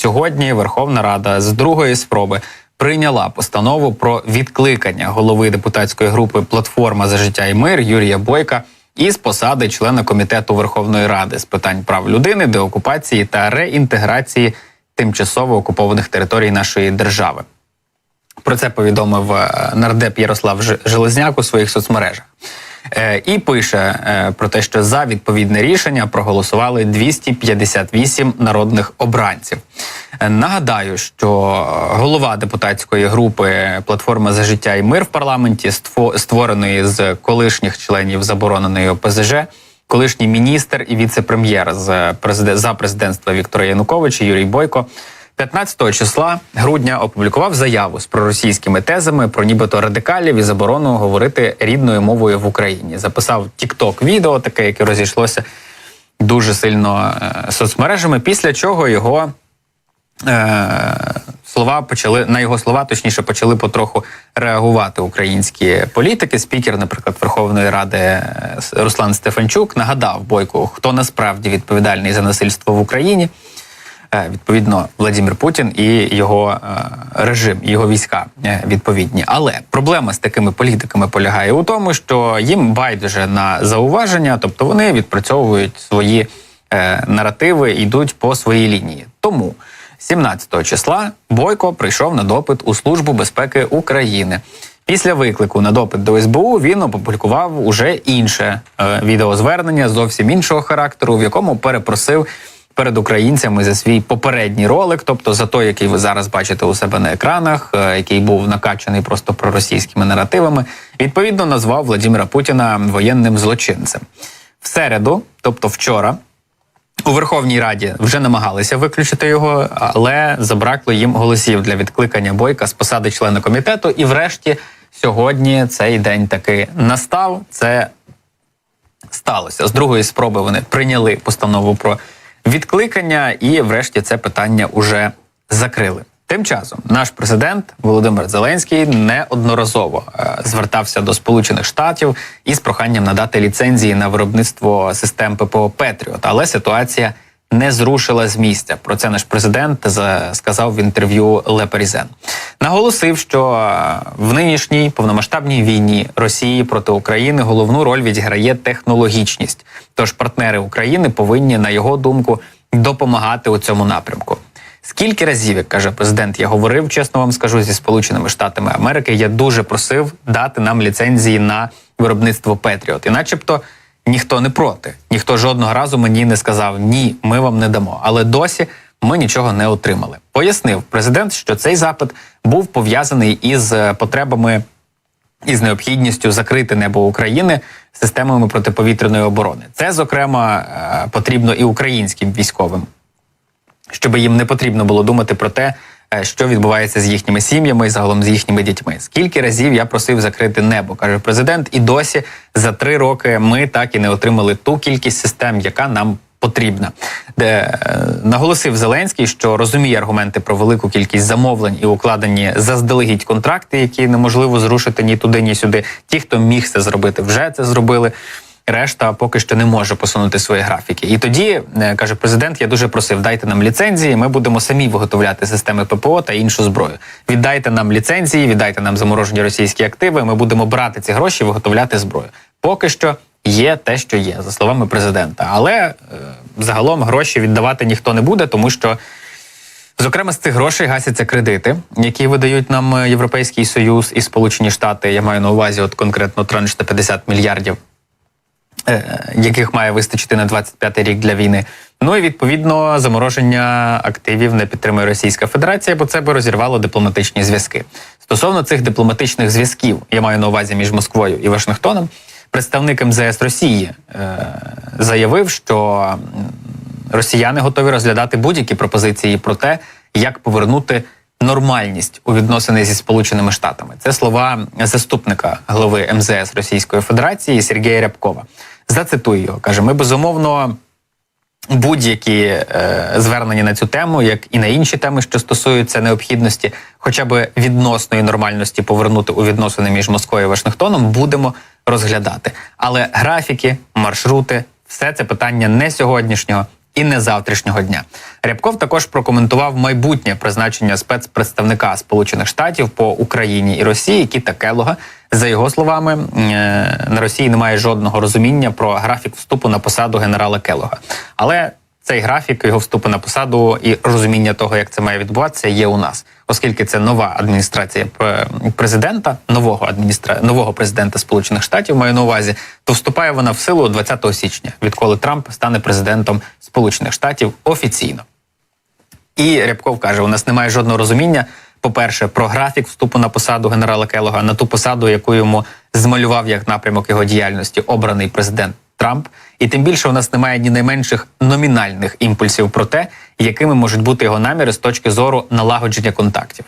сьогодні Верховна Рада з другої спроби прийняла постанову про відкликання голови депутатської групи Платформа за життя і мир Юрія Бойка із посади члена комітету Верховної Ради з питань прав людини, деокупації та реінтеграції тимчасово окупованих територій нашої держави. Про це повідомив е, нардеп Ярослав Железняк у своїх соцмережах. Е, І пише е, про те, що за відповідне рішення проголосували 258 народних обранців. Е, Нагадаю, що голова депутатської групи Платформа за життя і мир в парламенті, ство- створеної з колишніх членів забороненої ОПЗЖ, колишній міністр і віце-прем'єр з за президентства Віктора Януковича Юрій Бойко. 15 числа грудня опублікував заяву з проросійськими тезами про нібито радикалів і заборону говорити рідною мовою в Україні. Записав тікток відео, таке, яке розійшлося дуже сильно е, соцмережами. Після чого його е, слова почали на його слова, точніше, почали потроху реагувати українські політики. Спікер, наприклад, Верховної Ради е, Руслан Стефанчук нагадав Бойку, хто насправді відповідальний за насильство в Україні. Е, Відповідно, Владимир Путін і його е, режим, його війська е, відповідні. Але проблема з такими політиками полягає у тому, що їм байдуже на зауваження, тобто вони відпрацьовують свої наративи, йдуть по своїй лінії. Тому 17 числа Бойко прийшов на допит у Службу безпеки України. Після виклику на допит до СБУ він опублікував уже інше е, відеозвернення зовсім іншого характеру, в якому перепросив перед українцями за свій попередній ролик, тобто за той, який ви зараз бачите у себе на екранах, е, який був накачаний просто проросійськими наративами, відповідно назвав Владимира Путіна воєнним злочинцем. В середу, тобто вчора, у Верховній Раді вже намагалися виключити його, але забракло їм голосів для відкликання бойка з посади члена комітету. І, врешті, сьогодні цей день таки настав. Це сталося. З другої спроби вони прийняли постанову про відкликання, і, врешті, це питання уже закрили. Тим часом наш президент Володимир Зеленський неодноразово е, звертався до Сполучених Штатів із проханням надати ліцензії на виробництво систем ППО Петріот, але ситуація не зрушила з місця. Про це наш президент за- сказав в інтерв'ю Ле Парізен. Наголосив, що е, в нинішній повномасштабній війні Росії проти України головну роль відіграє технологічність. Тож партнери України повинні, на його думку, допомагати у цьому напрямку. Скільки разів, як каже президент, я говорив, чесно вам скажу, зі Сполученими Штатами Америки, я дуже просив дати нам ліцензії на виробництво Петріот. І начебто ніхто не проти. Ніхто жодного разу мені не сказав ні, ми вам не дамо. Але досі ми нічого не отримали. Пояснив президент, що цей запит був пов'язаний із е, потребами із необхідністю закрити небо України системами протиповітряної оборони. Це, зокрема, е, потрібно і українським військовим щоб їм не потрібно було думати про те, що відбувається з їхніми сім'ями і загалом з їхніми дітьми. Скільки разів я просив закрити небо, каже президент, і досі за три роки ми так і не отримали ту кількість систем, яка нам потрібна. Де е, наголосив Зеленський, що розуміє аргументи про велику кількість замовлень і укладені заздалегідь контракти, які неможливо зрушити ні туди, ні сюди. Ті, хто міг це зробити, вже це зробили. Решта поки що не може посунути свої графіки. І тоді е, каже президент: я дуже просив, дайте нам ліцензії. Ми будемо самі виготовляти системи ППО та іншу зброю. Віддайте нам ліцензії, віддайте нам заморожені російські активи. Ми будемо брати ці гроші, і виготовляти зброю. Поки що є те, що є, за словами президента. Але е, загалом гроші віддавати ніхто не буде, тому що. Зокрема, з цих грошей гасяться кредити, які видають нам Європейський Союз і Сполучені Штати. Я маю на увазі, от конкретно транш на 50 мільярдів яких має вистачити на 25-й рік для війни. Ну і відповідно замороження активів не підтримує Російська Федерація, бо це би розірвало дипломатичні зв'язки. Стосовно цих дипломатичних зв'язків, я маю на увазі між Москвою і Вашингтоном. Представник МЗС Росії е, заявив, що росіяни готові розглядати будь-які пропозиції про те, як повернути нормальність у відносини зі Сполученими Штатами. Це слова заступника голови МЗС Російської Федерації Сергія Рябкова. Зацитую його. каже: ми безумовно. Будь-які е, звернення на цю тему, як і на інші теми, що стосуються необхідності, хоча б відносної нормальності повернути у відносини між Москвою і Вашингтоном, будемо розглядати. Але графіки, маршрути, все це питання не сьогоднішнього, і не завтрашнього дня. Рябков також прокоментував майбутнє призначення спецпредставника Сполучених Штатів по Україні і Росії Кіта Келога. За його словами, е, на Росії немає жодного розуміння про графік вступу на посаду генерала Келога. Але цей графік його вступу на посаду і розуміння того, як це має відбуватися, є у нас, оскільки це нова адміністрація е, президента, нового адміністра... нового президента Сполучених Штатів маю на увазі, то вступає вона в силу 20 січня, відколи Трамп стане президентом Сполучених Штатів офіційно. І Рябков каже: у нас немає жодного розуміння. По-перше, про графік вступу на посаду генерала Келога, на ту посаду, яку йому змалював як напрямок його діяльності обраний президент Трамп. І тим більше у нас немає ні найменших номінальних імпульсів про те, якими можуть бути його наміри з точки зору налагодження контактів.